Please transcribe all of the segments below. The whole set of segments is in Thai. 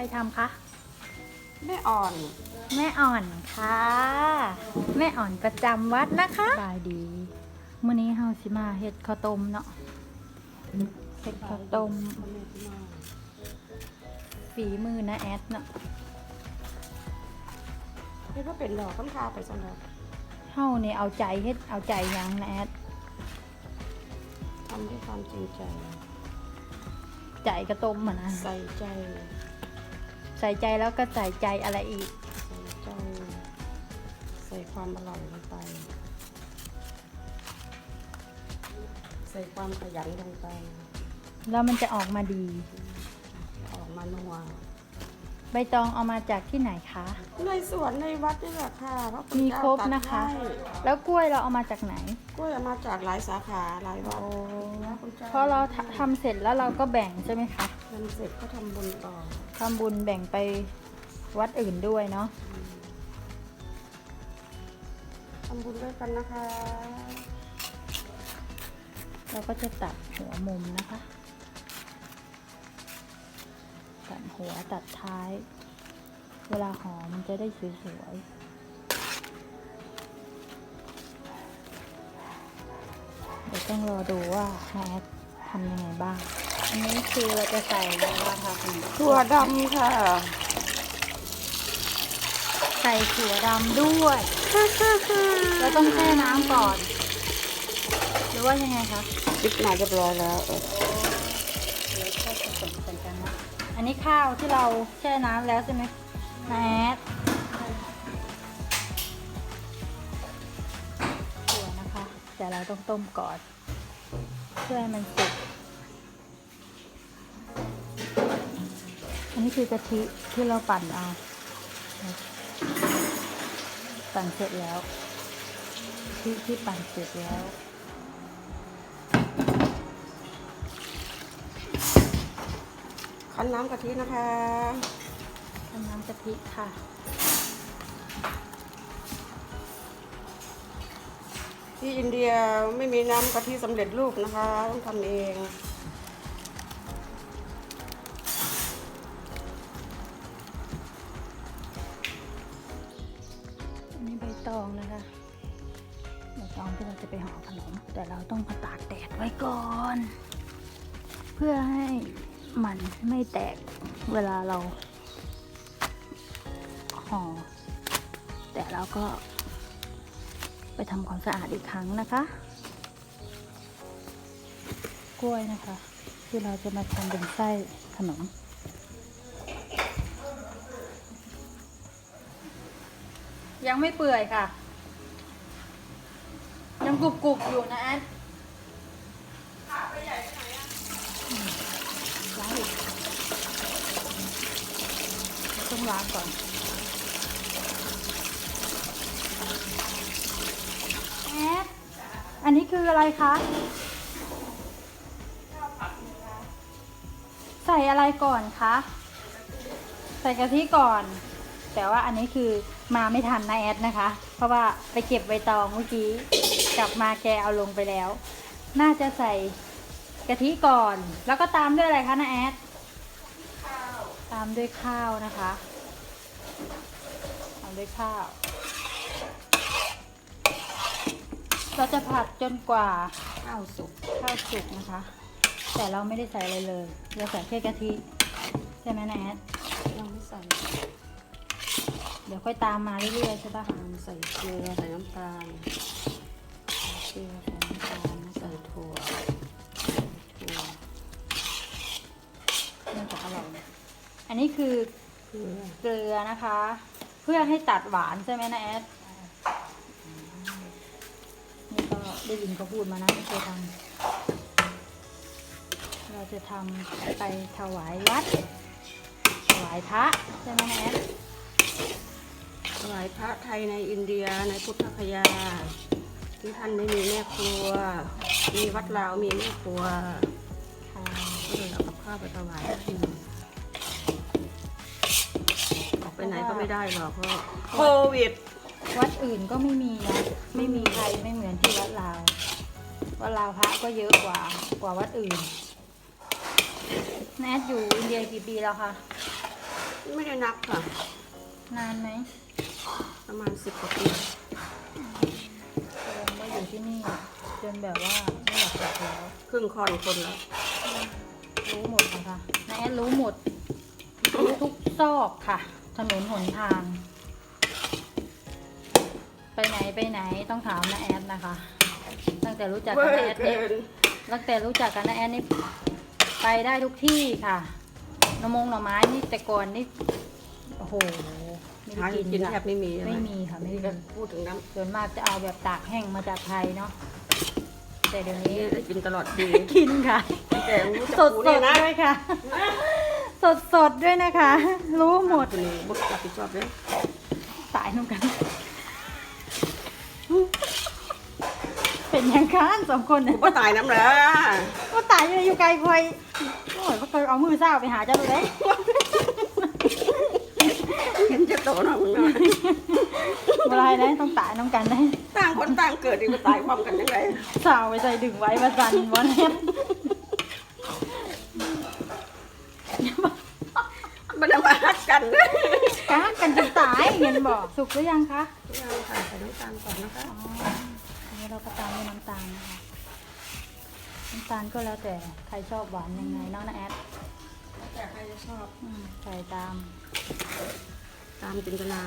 รทำคะ แม่อ่อน แม่อ่อนค่ะ แม่อ่อนประจำวัดนะคะสบายดีมื้อนี้เฮาสิมาเฮ็ดข้าวต้มเนาะเฮ็ดข้าวต้มฝีมือนะแอดเนาะนี่ก็เป็นดอกต้นคาไปสำหรับเฮานี่เอาใจเฮ็ดเอาใจหยังนะแอดทำด้วยความจริงใจ ใจกระต้มเหมือนนะใส่ใจ ใส่ใจแล้วก็ใส่ใจอะไรอีก ใส่ใจใส่ความอร่อยลงไป ใส่ความขยันลงไป แล้วมันจะออกมาดี ออกมานัว ใบตองเอามาจากที่ไหนคะ ในสวนในวัดนี่แหละค่ะพระคุณมีเจ้าครบตัดนะคะ ให้แล้วกล้วยเราเอามาจากไหน กล้วยเอามาจากหลายสาขาหลายวัดพระคุณจ้เพราะเราทำทำเสร็จแล้วเราก็แบ่งใช่ไหมคะทำเสร็จก็ทำบุญต่อทำบุญแบ่งไปวัดอื่นด้วยเนาะ ทำบุญด้วยกันนะคะ เราก็จะตัดหัวมุมนะคะ หัวตัดท้าย เวลาห่อมันจะได้สวยๆเดี๋ยวต้องรอดูว่าแฮททำยังไงบ้าง อันนี้คือเราจะใส่อะไรบ้างคะคุณถั่วดำค่ะ ใส่ถั่วดำด้วย แล้วต้องแช่น้ำก่อน หรือว่ายังไงคะ ปิดมาเรียบร้อยแล้ว อันนี้ข้าวที่เราแช่น้ำแล้วใช่ไหมแมทถั่วนะคะ แต่เราต้องต้มก่อน เพื่อให้มันสุก อันนี้คือกะทิที่เราปั่นเอา ปั่นเสร็จแล้ว ที่ที่ปั่นเสร็จแล้ว คั้นน้ำกะทินะคะทำน้ำกะทิค่ะที่อินเดียไม่มีน้ำกะทิสำเร็จรูปนะคะ ต้องทำเองอันนี้ใบตองนะคะใบตองที่เราจะไปห่อขนม แต่เราต้องมาตากแดดไว้ก่อน เพื่อให้ มันไม่แตกเวลาเราห่อแต่เราก็ไปทำความสะอาดอีกครั้งนะคะ กล้วยนะคะ ที่เราจะมาทำเป็นไส้ขนมยังไม่เปื่อยค่ะ ยังกรุบกรุบๆอยู่นะแอนอืมล้างอีก้าก่อน แอดอันนี้คืออะไรคะ ใส่อะไรก่อนคะ ใส่กะทิก่อน แต่ว่าอันนี้คือมาไม่ทันนะแอดนะคะ เพราะว่าไปเก็บใบตองเมื่อกี้ กลับมาแกเอาลงไปแล้ว น่าจะใส่กะทิก่อน แล้วก็ตามด้วยอะไรคะนะแอดตามด้วยข้าวนะคะ ตามด้วยข้าว เราจะผัดจนกว่าข้าวสุกข้าวสุกนะคะ แต่เราไม่ได้ใส่อะไรเลย เราใส่แค่กะทิ ใช่ไหมนะแอดยังไม่ใส่ เดี๋ยวค่อยตามมาเรื่อยๆใช่ปะตามใส่เกลือใส่น้ำตาลเกลือใส่น้ำตาลนะใส่ถั่วถั่วมันจะอร่อยนะอันนี้คือ เกลือเกลือนะคะ เพื่อให้ตัดหวานใช่ไหมนะแอดนี่ก็ได้ยินเขาพูดมานะไม่เคยทำเราจะทำไปถวายวัด ถวายพระใช่ไหมนะแอดถวายพระไทยในอินเดียในพุทธคยา ที่ท่านไม่มีแม่ครัว มีวัดลาวมีแม่ครัวค่ะก็เลยเอากับข้าวไปถวายท่านออก ไปไหนก็ไม่ได้หรอกเพราะโควิด วัดอื่นก็ไม่มีนะไม่มีใครไม่เหมือนที่วัดลาววัดลาวพระก็เยอะกว่ากว่าวัดอื่นแนทอยู่อินเดียกี่ปีแล้วคะปไม่ได้นับค่ะ นานไหมประมาณสิบกว่าปีแสดงว่าอยู่ที่นี่ จนแบบว่าไม่อยากกลับแล้วครึ่งคอนคนแล้ว รู้หมดนะคะนาแอดรู้หมดรู้ทุกซอกค่ะถ นนหนทาง ไปไหนไปไหนต้องถามนาแอดนะคะ ตั้งแต่รู้จักเวกับอนาแอร์ดเกินี่นตั้งแต่รู้จักกับนาแอดนี่ไปได้ทุกที่ค่ะหนมงหน่อไม้นี่แต่ก่อนนี่โอ้โหไม่หาได้กินกินแทค่ะบไม่มีไม่มีค่ะไม่มีก็พูดถึงน้ส่วนมากจะเอาแบบตากแห้งมาจากไทยเนาะแต่เดี๋ยวำนี้นี่ได้กินตลอดปีกินค่ะ แต่รู้จักสดกูสเนี่ยดนะด้วยค่ะ สดสดด้วยนะคะ รู้หมดคนนี้บุกรับผิดชอบด้วยตายนุ่มกัน เป็นยังคะสองคนเนี่ยก็ตายน้ำเหรอก็ตายอยู่อยู่ไกลคอยโอ้ยก็เคยเอามือเศร้าไปหาเจ้าเลยเห็นจะโตหน่อยมึงหน่อยเมื่อไรนะต้องตายน้องกันได้ต่างคนต่างเกิดดีกว่าตายพร้อมกันยังไงเศร้าไปใส่ดึงไว้มาสั่นวันนี้ มันจะมาฮักกันนะกากันจนตายเห็นบอกสุกหรือยังคะยังค่ะใส่น้ำตาลก่อนนะคะอ๋ออันนี้เราก็ตามด้วยน้ำตาลนะคะน้ำตาลก็แล้วแต่ใครชอบหวานยังไงเนาะนะแอดแต่ใครจะชอบอืมใส่ตามตามจินตนา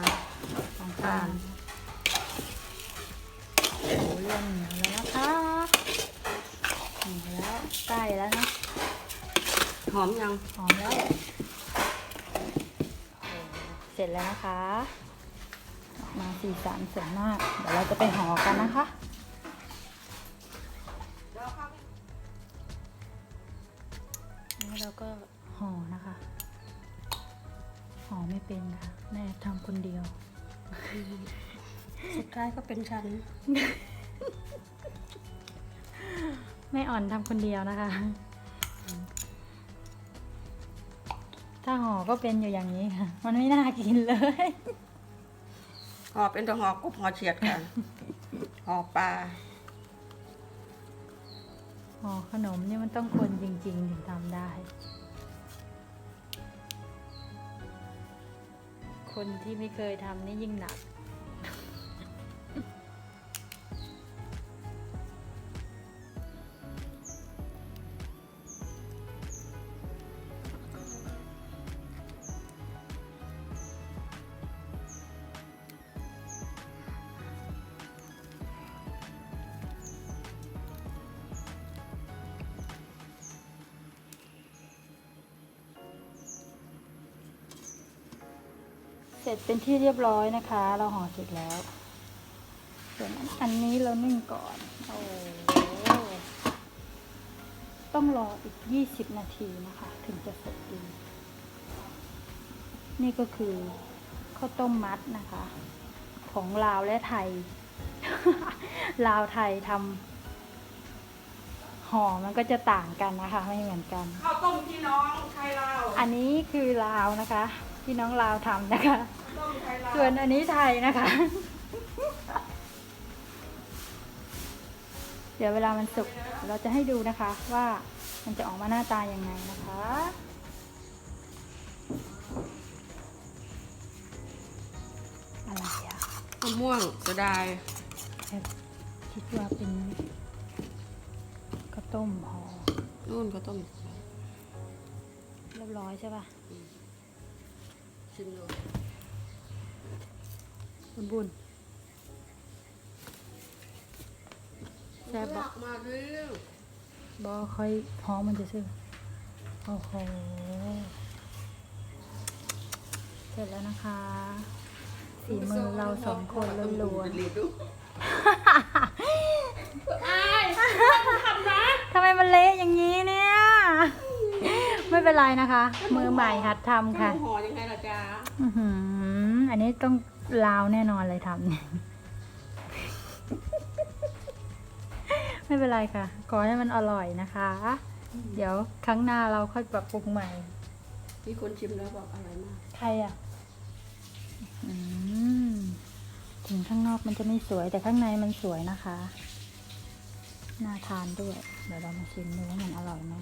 น้ำตาลโอ้เริ่มเหนียวแล้วนะคะเหนียวแล้วใกล้แล้วนะหอมยังหอมแล้วโอ้ เสร็จแล้วนะคะออกมาสีสันสวยมาก เดี๋ยวเราจะไปห่อกันนะคะนี่เราก็ห่อนะคะ ห่อไม่เป็นค่ะ แม่ทำคนเดียว สุดท้ายก็เป็นฉัน แม่อ่อนทำคนเดียวนะคะ ถ้าห่อก็เป็นอยู่อย่างนี้ค่ะ มันไม่น่ากินเลย ห่อเป็นตัวห่อกบห่อเฉียดค่ะ ห่อปลา ห่อขนมนี่มันต้องคนจริง ๆ ถึงทำได้ คนที่ไม่เคยทำนี่ยิ่งหนัก เสร็จเป็นที่เรียบร้อยนะคะ เราห่อเสร็จแล้ว ส่วนอันนี้เรานึ่งก่อนโอ้ต้องรออีก 20 นาทีนะคะ ถึงจะเสร็จดี นี่ก็คือข้าวต้มมัดนะคะ ของลาวและไทย ลาวไทยทำห่อมันก็จะต่างกันนะคะ ไม่เหมือนกันข้าวต้มพี่น้องไทยลาว อันนี้คือลาวนะคะ พี่น้องลาวทำนะคะต้มไทยลาวส่วนอันนี้ไทยนะคะ เดี๋ยวเวลามันสุกเราจะให้ดูนะคะว่ามันจะออกมาหน้าตายังไงนะคะอะไรอะมะม่วงเสียดายแอบคิดว่าเป็นข้าวต้มห่อนู่นข้าวต้มเรียบร้อยใช่ปะ ชิมดูบุญบุญแซ่บบบออกกมาเร็วบอค่อยพร้อมมันจะซื้อโอ้โหเสร็จแล้วนะคะสีมือเราสองคนล้วนรีบดูๆทำไมมันเละอย่างนี้เนี่ยไม่ เป็นไรนะคะ มือใหม่หัดทำค่ะห่อยังไงล่ะจ๊ะอื้อหืออันนี้ต้องลาวแน่นอนเลยทำเนี่ยไม่เป็นไรค่ะ ขอให้มันอร่อยนะคะ เดี๋ยวครั้งหน้าเราค่อยปรับปรุงใหม่ มีคนชิมแล้วบอกอร่อยมาก ใครอะอืมถึงข้างนอกมันจะไม่สวยแต่ข้างในมันสวยนะคะ น่าทานด้วย เดี๋ยวเรามาชิมดูว่ามันอร่อยไหม